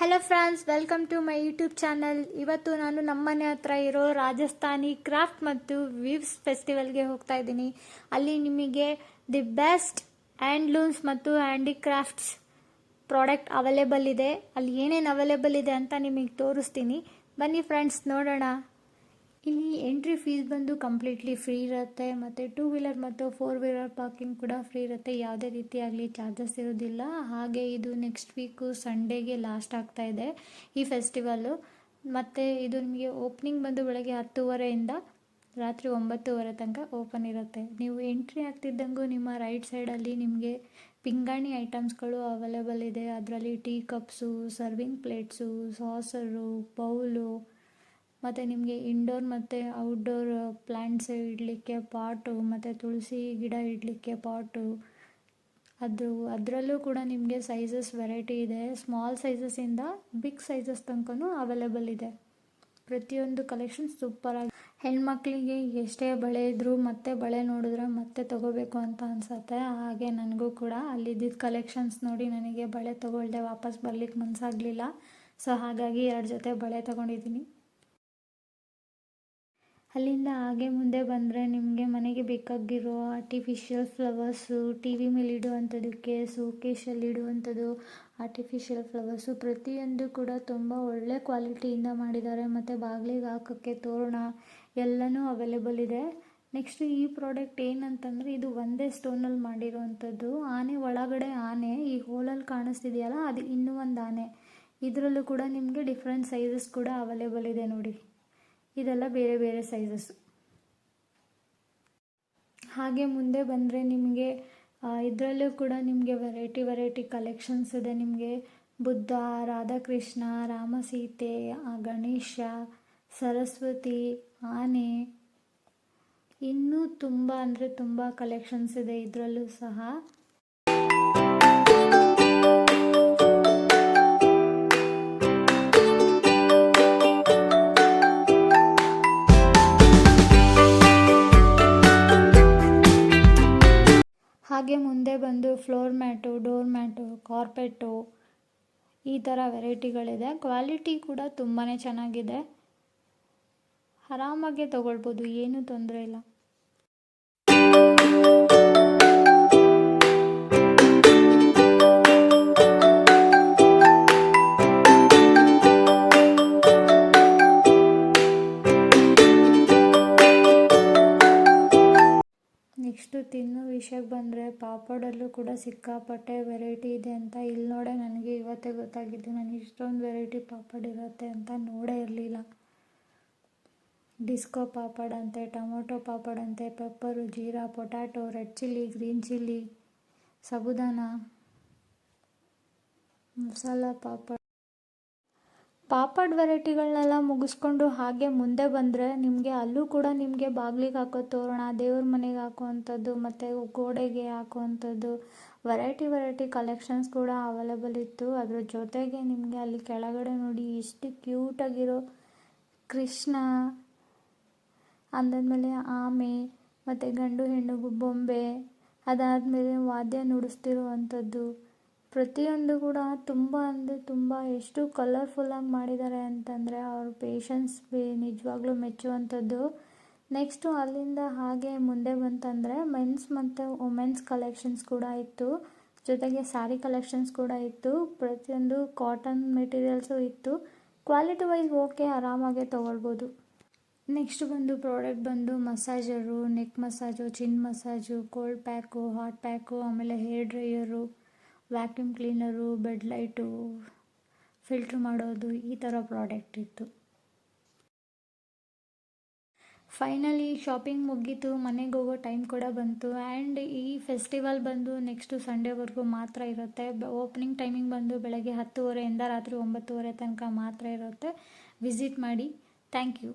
Hello friends welcome to my YouTube channel ಇವತ್ತು ನಾನು ನಮ್ಮನೆ ಹತ್ರ ಇರೋ ರಾಜಸ್ಥಾನಿ ಕ್ರಾಫ್ಟ್ ಮತ್ತು ವಿವ್ಸ್ ಫೆಸ್ಟಿವಲ್ಗೆ ಹೋಗ್ತಾ ಇದ್ದೀನಿ. ಅಲ್ಲಿ ನಿಮಗೆ ದಿ ಬೆಸ್ಟ್ ಹ್ಯಾಂಡ್ಲೂಮ್ಸ್ ಮತ್ತು ಹ್ಯಾಂಡಿಕ್ರಾಫ್ಟ್ಸ್ ಪ್ರಾಡಕ್ಟ್ ಅವೈಲೇಬಲ್ ಇದೆ. ಅಲ್ಲಿ ಏನೇನು ಅವೈಲೇಬಲ್ ಇದೆ ಅಂತ ನಿಮಗೆ ತೋರಿಸ್ತೀನಿ. ಬನ್ನಿ ಫ್ರೆಂಡ್ಸ್ ನೋಡೋಣ. ಇಲ್ಲಿ ಎಂಟ್ರಿ ಫೀಸ್ ಬಂದು ಕಂಪ್ಲೀಟ್ಲಿ ಫ್ರೀ ಇರುತ್ತೆ, ಮತ್ತು ಟೂ ವೀಲರ್ ಮತ್ತು ಫೋರ್ ವೀಲರ್ ಪಾರ್ಕಿಂಗ್ ಕೂಡ ಫ್ರೀ ಇರುತ್ತೆ. ಯಾವುದೇ ರೀತಿಯಾಗಲಿ ಚಾರ್ಜಸ್ ಇರೋದಿಲ್ಲ. ಹಾಗೆ ಇದು ನೆಕ್ಸ್ಟ್ ವೀಕು ಸಂಡೇಗೆ ಲಾಸ್ಟ್ ಆಗ್ತಾ ಇದೆ ಈ ಫೆಸ್ಟಿವಲ್ಲು ಮತ್ತು ಇದು ನಿಮಗೆ ಓಪನಿಂಗ್ ಬಂದು ಬೆಳಗ್ಗೆ ಹತ್ತುವರೆಯಿಂದ ರಾತ್ರಿ ಒಂಬತ್ತುವರೆ ತನಕ ಓಪನ್ ಇರುತ್ತೆ. ನೀವು ಎಂಟ್ರಿ ಆಗ್ತಿದ್ದಂಗೂ ನಿಮ್ಮ ರೈಟ್ ಸೈಡಲ್ಲಿ ನಿಮಗೆ ಪಿಂಗಾಣಿ ಐಟಮ್ಸ್ಗಳು ಅವೈಲೇಬಲ್ ಇದೆ. ಅದರಲ್ಲಿ tea cups serving plates saucer bowl ಮತ್ತು ನಿಮಗೆ ಇಂಡೋರ್ ಮತ್ತು ಔಟ್ಡೋರ್ ಪ್ಲ್ಯಾಂಟ್ಸ್ ಇಡಲಿಕ್ಕೆ ಪಾಟು ಮತ್ತು ತುಳಸಿ ಗಿಡ ಇಡಲಿಕ್ಕೆ ಪಾಟು ಅದು, ಅದರಲ್ಲೂ ಕೂಡ ನಿಮಗೆ ಸೈಜಸ್ ವೆರೈಟಿ ಇದೆ. ಸ್ಮಾಲ್ ಸೈಜಸ್ಸಿಂದ ಬಿಗ್ ಸೈಜಸ್ ತನಕನೂ ಅವೈಲೇಬಲ್ ಇದೆ. ಪ್ರತಿಯೊಂದು ಕಲೆಕ್ಷನ್ ಸೂಪರಾಗಿ ಹೆಣ್ಮಕ್ಳಿಗೆ ಎಷ್ಟೇ ಬಳೆ ಇದ್ದರೂ ಮತ್ತೆ ಬಳೆ ನೋಡಿದ್ರೆ ಮತ್ತೆ ತಗೋಬೇಕು ಅಂತ ಅನ್ಸುತ್ತೆ. ಹಾಗೆ ನನಗೂ ಕೂಡ ಅಲ್ಲಿದ್ದಿದ್ದ ಕಲೆಕ್ಷನ್ಸ್ ನೋಡಿ ನನಗೆ ಬಳೆ ತೊಗೊಳ್ದೆ ವಾಪಸ್ ಬರ್ಲಿಕ್ಕೆ ಮನಸ್ಸಾಗಲಿಲ್ಲ ಸೊ ಹಾಗಾಗಿ ಎರಡು ಜೊತೆ ಬಳೆ ತಗೊಂಡಿದ್ದೀನಿ. ಅಲ್ಲಿಂದ ಹಾಗೆ ಮುಂದೆ ಬಂದರೆ ನಿಮಗೆ ಮನೆಗೆ ಬೇಕಾಗಿರೋ ಆರ್ಟಿಫಿಷಿಯಲ್ ಫ್ಲವರ್ಸು ಟಿ ವಿ ಮೇಲೆ ಇಡುವಂಥದ್ದಕ್ಕೆ ಸೋಕೇಶಲ್ಲಿ ಇಡುವಂಥದ್ದು ಆರ್ಟಿಫಿಷಿಯಲ್ ಫ್ಲವರ್ಸು ಪ್ರತಿಯೊಂದು ಕೂಡ ತುಂಬ ಒಳ್ಳೆ ಕ್ವಾಲಿಟಿಯಿಂದ ಮಾಡಿದ್ದಾರೆ. ಮತ್ತು ಬಾಗಿಲಿಗೆ ಹಾಕೋಕ್ಕೆ ತೋರಣ ಎಲ್ಲನೂ ಅವೈಲೇಬಲ್ ಇದೆ. ನೆಕ್ಸ್ಟ್ ಈ ಪ್ರಾಡಕ್ಟ್ ಏನಂತಂದರೆ ಇದು ಒಂದೇ ಸ್ಟೋನಲ್ಲಿ ಮಾಡಿರೋವಂಥದ್ದು. ಆನೆ ಒಳಗಡೆ ಆನೆ, ಈ ಹೋಲಲ್ಲಿ ಕಾಣಿಸ್ತಿದೆಯಲ್ಲ, ಅದು ಇನ್ನೂ ಒಂದು ಆನೆ. ಇದರಲ್ಲೂ ಕೂಡ ನಿಮಗೆ ಡಿಫ್ರೆಂಟ್ ಸೈಜಸ್ ಕೂಡ ಅವೈಲೇಬಲ್ ಇದೆ ನೋಡಿ. ಇದೆಲ್ಲ ಬೇರೆ ಬೇರೆ ಸೈಜಸ್ಸು ಹಾಗೆ ಮುಂದೆ ಬಂದರೆ ನಿಮಗೆ ಇದರಲ್ಲೂ ಕೂಡ ನಿಮಗೆ ವೆರೈಟಿ ವೆರೈಟಿ ಕಲೆಕ್ಷನ್ಸ್ ಇದೆ. ನಿಮಗೆ ಬುದ್ಧ, ರಾಧಾಕೃಷ್ಣ, ರಾಮಸೀತೆ ಗಣೇಶ, ಸರಸ್ವತಿ, ಆನೆ, ಇನ್ನೂ ತುಂಬ ಅಂದರೆ ತುಂಬ ಕಲೆಕ್ಷನ್ಸ್ ಇದೆ. ಇದರಲ್ಲೂ ಸಹ ಹಾಗೆ ಮುಂದೆ ಬಂದು floor mat, door mat, carpet ಈ ಥರ ವೆರೈಟಿಗಳಿದೆ. ಕ್ವಾಲಿಟಿ ಕೂಡ ತುಂಬಾ ಚೆನ್ನಾಗಿದೆ. ಆರಾಮಾಗೆ ತೊಗೊಳ್ಬೋದು, ಏನೂ ತೊಂದರೆ ಇಲ್ಲ. ನೆಕ್ಸ್ಟು ತಿನ್ನೋ ವಿಷಯಕ್ಕೆ ಬಂದರೆ ಪಾಪಡಲ್ಲೂ ಕೂಡ ಸಿಕ್ಕಾಪಟ್ಟೆ ವೆರೈಟಿ ಇದೆ ಅಂತ. ಇಲ್ಲಿ ನೋಡೇ ನನಗೆ ಇವತ್ತೇ ಗೊತ್ತಾಗಿದ್ದು ನನಗೆ ಇಷ್ಟೊಂದು ವೆರೈಟಿ ಪಾಪಡ್ ಇರುತ್ತೆ ಅಂತ ನೋಡೇ ಇರಲಿಲ್ಲ. ಡಿಸ್ಕೋ ಪಾಪಡ್ ಅಂತೆ, ಟೊಮೊಟೊ ಪಾಪಡ್ ಅಂತೆ, pepper, jeera, potato, red chilli, green chilli, ಸಬುದಾನ, masala papad. Papad ವೆರೈಟಿಗಳನ್ನೆಲ್ಲ ಮುಗಿಸ್ಕೊಂಡು ಹಾಗೆ ಮುಂದೆ ಬಂದರೆ ನಿಮಗೆ ಅಲ್ಲೂ ಕೂಡ ನಿಮಗೆ ಬಾಗಿಲಿಗೆ ಹಾಕೋ ತೋರಣ, ದೇವ್ರ ಮನೆಗೆ ಹಾಕುವಂಥದ್ದು, ಮತ್ತು ಗೋಡೆಗೆ ಹಾಕುವಂಥದ್ದು, ವೆರೈಟಿ ವೆರೈಟಿ ಕಲೆಕ್ಷನ್ಸ್ ಕೂಡ ಅವೈಲೇಬಲ್ ಇತ್ತು. ಅದರ ಜೊತೆಗೆ ನಿಮಗೆ ಅಲ್ಲಿ ಕೆಳಗಡೆ ನೋಡಿ ಎಷ್ಟು ಕ್ಯೂಟಾಗಿರೋ ಕೃಷ್ಣ, ಅಂದಾದ್ಮೇಲೆ ಆಮೆ, ಮತ್ತು ಗಂಡು ಹೆಣ್ಣು ಬೊಂಬೆ, ಅದಾದಮೇಲೆ ವಾದ್ಯ ನುಡಿಸ್ತಿರುವಂಥದ್ದು. ಪ್ರತಿಯೊಂದು ಕೂಡ ತುಂಬ ಅಂದರೆ ತುಂಬ ಎಷ್ಟು ಕಲರ್ಫುಲ್ಲಾಗಿ ಮಾಡಿದ್ದಾರೆ ಅಂತಂದರೆ ಅವ್ರ ಪೇಷನ್ಸ್ ಬಿ ನಿಜವಾಗ್ಲೂ ಮೆಚ್ಚುವಂಥದ್ದು. ನೆಕ್ಸ್ಟು ಅಲ್ಲಿಂದ ಹಾಗೆ ಮುಂದೆ ಬಂತಂದರೆ ಮೆನ್ಸ್ ಮತ್ತು ವುಮೆನ್ಸ್ ಕಲೆಕ್ಷನ್ಸ್ ಕೂಡ ಇತ್ತು. ಜೊತೆಗೆ ಸ್ಯಾರಿ ಕಲೆಕ್ಷನ್ಸ್ ಕೂಡ ಇತ್ತು. ಪ್ರತಿಯೊಂದು ಕಾಟನ್ ಮೆಟೀರಿಯಲ್ಸು ಇತ್ತು. ಕ್ವಾಲಿಟಿ ವೈಸ್ ಓಕೆ ಆರಾಮಾಗೆ ತೊಗೊಳ್ಬೋದು. ನೆಕ್ಸ್ಟ್ ಬಂದು ಪ್ರಾಡಕ್ಟ್ ಬಂದು massager neck massage chin massage cold pack hot pack ಆಮೇಲೆ hair dryer vacuum cleaner bed light filter ಮಾಡೋದು ಈ ಥರ ಪ್ರಾಡಕ್ಟ್ ಇತ್ತು. ಫೈನಲಿ ಶಾಪಿಂಗ್ ಮುಗೀತು, ಮನೆಗೆ ಹೋಗೋ ಟೈಮ್ ಕೂಡ ಬಂತು ಆ್ಯಂಡ್ ಈ ಫೆಸ್ಟಿವಲ್ ಬಂದು ನೆಕ್ಸ್ಟು ಸಂಡೇವರೆಗೂ ಮಾತ್ರ ಇರುತ್ತೆ. ಓಪನಿಂಗ್ ಟೈಮಿಂಗ್ ಬಂದು ಬೆಳಗ್ಗೆ ಹತ್ತುವರೆಯಿಂದ ರಾತ್ರಿ ಒಂಬತ್ತುವರೆ ತನಕ ಮಾತ್ರ ಇರುತ್ತೆ. ವಿಸಿಟ್ ಮಾಡಿ. Thank you